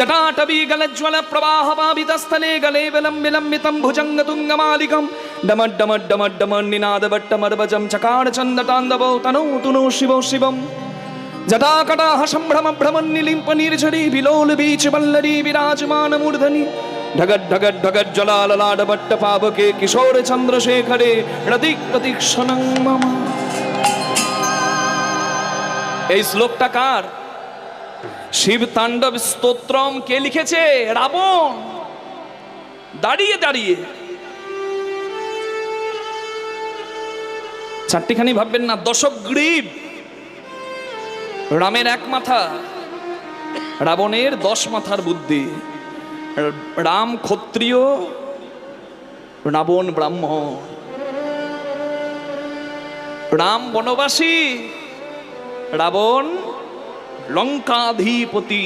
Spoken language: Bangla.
जटाटवीगलज्वलप्रवाहवाभितस्थले गले विलं विलम्बितं भुजङ्गतुङ्गमालिकं डमड्डमड्डमड्डमन्निनादभट्टमर्वजं चकार चन्दटान्दवौ तनौ तुनौ शिवौ शिवं जटाकटाह सम्भ्रमभ्रमन्निलिम्पनिर्झरी विलोलबीचवल्लरी विराजमानमूर्धनि ढगड्ढगड्ढगज्जलाललाडभट्टपावके किशोरचन्द्रशेखरे प्रतीक्षणं मम এই শ্লোকটা কার শিব তাণ্ডব স্তোত্রম কে লিখেছে? রাবণ। দাঁড়িয়ে দাঁড়িয়ে। চারটিখানি ভাববেন না, দশক গ্রীব। রামের এক মাথা, রাবণের দশ মাথার বুদ্ধি। রাম ক্ষত্রিয়, রাবণ ব্রাহ্মণ। রাম বনবাসী, রাবণ লঙ্কাধিপতি